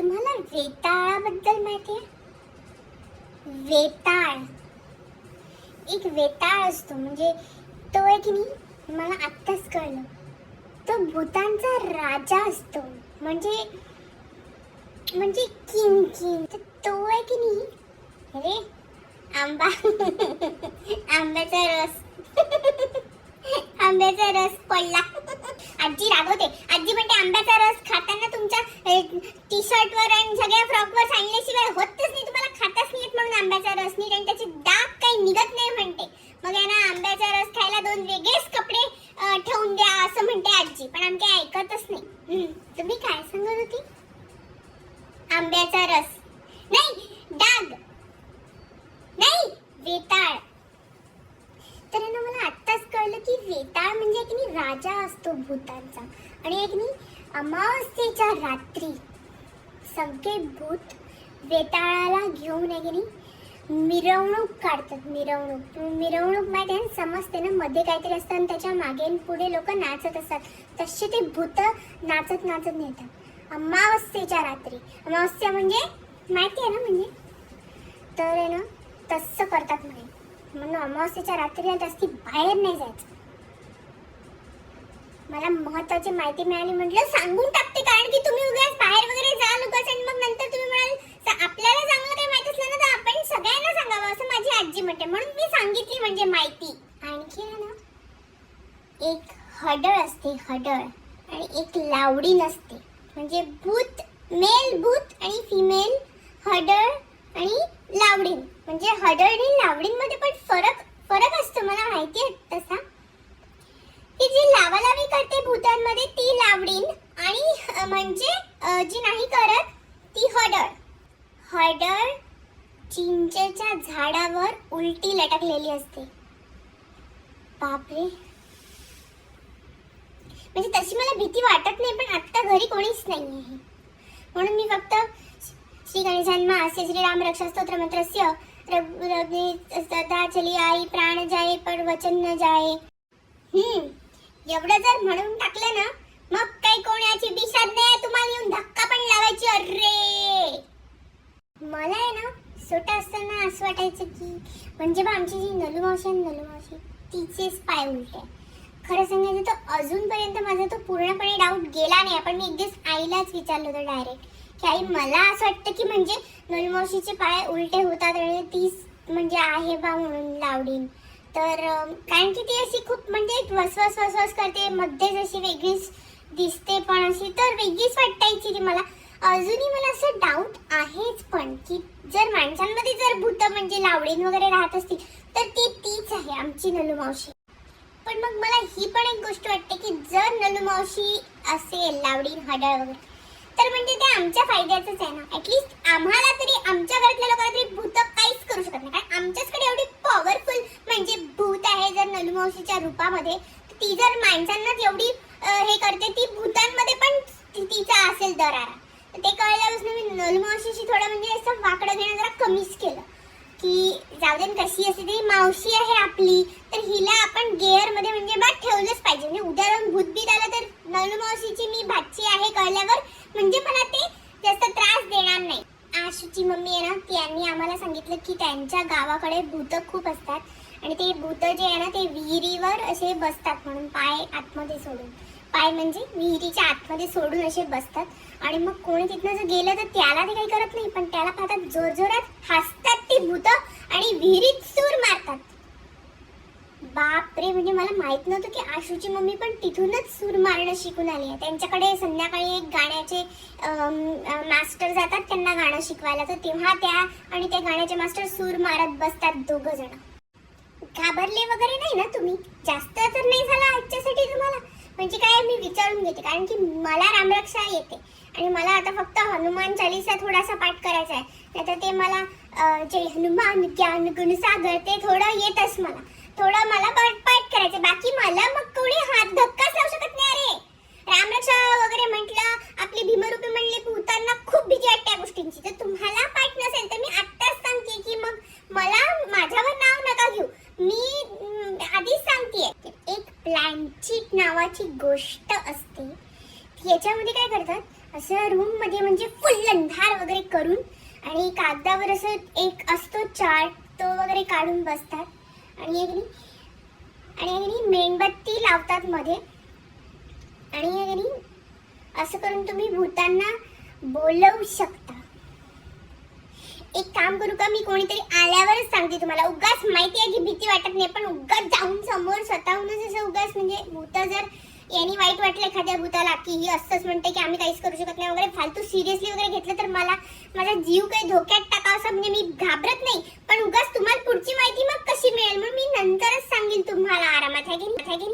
तुम्हाला वेताळाबद्दल माहिती आहे? वेताळ. एक वेताळ असतो म्हणजे तो आहे की नाही मला आत्ताच कळलं. तो भूतांचा राजा असतो म्हणजे म्हणजे किंग किंग. तर तो आहे की नाही अरे आंबा. आंब्याचा रस. आंब्याचा रस पडला. आजी रागवते. आजी म्हणते आंब्याचा रस खाताना तुमच्या टी शर्ट वर आणि सगळ्या फ्रॉक वर सांगल्याशिवाय होतच नाही. तुम्हाला खाताच नाही येत म्हणून आंब्याचा रस नीट आणि त्याची डाग काही निघत नाही म्हणते. मग यांना ना आंब्याचा रस खायला दोन वेगळेच कपडे ठेवून द्या असं म्हणते आजी. पण आमचे ऐकतच नाही. तुम्ही काय सांगत होती? आंब्याचा रस. नाही डाग. नाही वेताळ तर आहे ना मला आत्ताच कळलं की वेताळ म्हणजे एक राजा असतो भूतांचा. आणि एक अमावस्येच्या रात्री सगळे भूत वेताळाला घेऊन एक मिरवणूक काढतात मिरवणूक. मिरवणूक माहिती आहे समजते ना? मध्ये काहीतरी असतं आणि त्याच्यामागे पुढे लोक नाचत असतात. तसे ते भूत नाचत नाचत नेतात. अमावस्येच्या रात्री. अमावस्या म्हणजे माहिती आहे ना म्हणजे? तर आहे ना तसं करतात म्हणे. म्हणून अमावस्येच्या रात्रीला जास्ती बाहेर नाही जायचं. मला महत्वाची माहिती मिळाली म्हटलं सांगून टाकते कारण की तुम्ही उगाच बाहेर वगैरे जाल उगाच आणि मग नंतर तुम्ही म्हणाल आपल्याला चांगलं काही माहीत असलं ना तर आपण सगळ्यांना सांगावं असं माझी आजी म्हणते. म्हणून मी सांगितली म्हणजे माहिती. आणखी आहे ना एक हडळ असते हडळ. आणि एक लावडी नसते. म्हणजे भूत मेल भूत आणि फिमेल हडळ आणि लावडीन म्हणजे हडळ आणि लावडींमध्ये पण फरक असतो मला माहिती आहे तसा ती जी लावालावी मध्ये ती लावडीन आणि म्हणजे जी नाही करत ती हडळ हडळ चिंचेच्या झाडावर उलटी लटकलेली असते. बापरे. म्हणजे तशी मला भीती वाटत नाही पण आत्ता घरी कोणीच नाही आहे. म्हणून मी फक्त श्री गणेशान्मा असे श्री राम रक्षा स्तोत्र मंत्रस्य रघु- रघुने सदा चली आई प्राण जाय पण वचन न जाये. हम्म. एवढं जर म्हणून टाकलं ना मग काही कोणाची बिशाद नाही तुम्हाला येऊन धक्का पण लावायची. अरे! मला आहे ना छोटा असताना असं वाटायचं की म्हणजे बा आमची जी नलू मावशी आहे नलू मावशी तिचेच पाय उलटे. खरं सांगायचं तर अजूनपर्यंत माझा तो पूर्णपणे डाऊट गेला नाही. पण मी एक दिवस आईलाच विचारलं होतं डायरेक्ट की आई मला असं वाटतं की म्हणजे नलू मावशीचे पाय उलटे होतात आणि तीच म्हणजे आहे बा म्हणून लावडीन. तर कारण की ती अशी खूप म्हणजे एक वसवस वसवस करते. मध्येच अशी वेगळीच दिसते पण अशी तर वेगळीच वाटायची ती मला. अजूनही मला असं डाऊट आहेच पण की जर माणसांमध्ये जर भूत म्हणजे लावडीन वगैरे राहत असतील तर ती तीच आहे आमची नलू मावशी. पण मग मला ही पण एक गोष्ट वाटते की जर नलू मावशी असेल लावडीन हडळ वगैरे तर म्हणजे ते आमच्या फायद्याचंच आहे ना. ऍटलीस्ट आम्हाला तरी आमच्या घरातल्या लोकांना तरी भूत काहीच करू शकत नाही. कारण आमच्याचकडे एवढी पॉवर म्हणजे भूत आहे जर नलू मावशीच्या रूपामध्ये तर ती जर माणसांनाच एवढी हे करते ती भूतांमध्ये पण तिचा असेल दरारा. तर ते कळल्यापासून मी नल मावशीशी थोडं म्हणजे असं वाकडं घेणं जरा कमीच केलं. की जाऊ दे कशी असते ती मावशी आहे आपली तर हिला आपण गेअरमध्ये म्हणजे बा ठेवलंच पाहिजे. म्हणजे उद्या जाऊन भूतबीत आलं तर नल मावशीची मी भाची आहे कळल्यावर म्हणजे मला ते जास्त त्रास देणार नाही आशूची मम्मी आहे ना त्यांनी आम्हाला सांगितलं की त्यांच्या गावाकडे भूत खूप असतात. आणि ते भूत जे आहे ना ते विहिरीवर असे बसतात म्हणून पाय आतमध्ये सोडून. पाय म्हणजे विहिरीच्या आतमध्ये सोडून असे बसतात. आणि मग कोणी तिथनं जर गेलं तर त्याला ते काही करत नाही पण त्याला पाहतात जोर जोरात हसतात ती भूत आणि विहिरीत सूर मारतात. बापरे म्हणजे मला माहीत नव्हतं की आशूची मम्मी पण तिथूनच सूर मारणं शिकून आली आहे. त्यांच्याकडे संध्याकाळी एक गाण्याचे मास्टर जातात त्यांना गाणं शिकवायला. तर तेव्हा त्या आणि त्या गाण्याचे मास्टर सूर मारत बसतात दोघं जण. घाबरले वगैरे नाही ना तुम्ही? जास्त तर नाही झाला आजच्यासाठी तुम्हाला? म्हणजे काय मी विचारून घेते. कारण की मला रामरक्षा येते. आणि मला आता फक्त हनुमान चालीसा थोडासा पाठ करायचा आहे. नाहीतर ते मला जे हनुमान ज्ञान गुणसागर ते थोडं येतच मला. थोडं मला पाठ पाठ करायचं. बाकी मला मग कोणी हात धक्काच लावू शकत नाही अरे! रामरक्षा वगैरे म्हटलं आपली भीमरूपी म्हणले भूतांना खूप भीती वाटते या गोष्टींची. तर तुम्हाला पाठ नसेल तर मी आत्ताच सांगते की मग मला माझ्यावर नाव नका घेऊ. मी आधीच सांगते. एक प्लॅनचीट नावाची गोष्ट असते. याच्यामध्ये काय करतात असं रूममध्ये रूममध्ये म्हणजे फुल अंधार वगैरे करून आणि कागदावर असं एक असतो चार्ट तो वगैरे काढून बसतात. आणि एक आणि मेणबत्ती लावतात मध्ये. आणि असं करून तुम्ही भूतांना बोलवू शकता. एक काम करू का मी कोणीतरी आल्यावरच सांगते तुम्हाला. उगाच माहिती आहे की भीती वाटत नाही पण उगाच जाऊन समोर स्वतःहूनच असं उगाच म्हणजे भूत जर यांनी वाईट वाटलं एखाद्या भूताला की ही असंच म्हणते की आम्ही काहीच करू शकत नाही वगैरे फालतू सिरियसली वगैरे घेतलं तर मला माझा जीव काही धोक्यात टाका असं म्हणजे मी घाबरत नाही. पण उगाच तुम्हाला पुढची माहिती मग कशी मिळेल? मग मी नंतरच सांगेन तुम्हाला आरामात. आहे की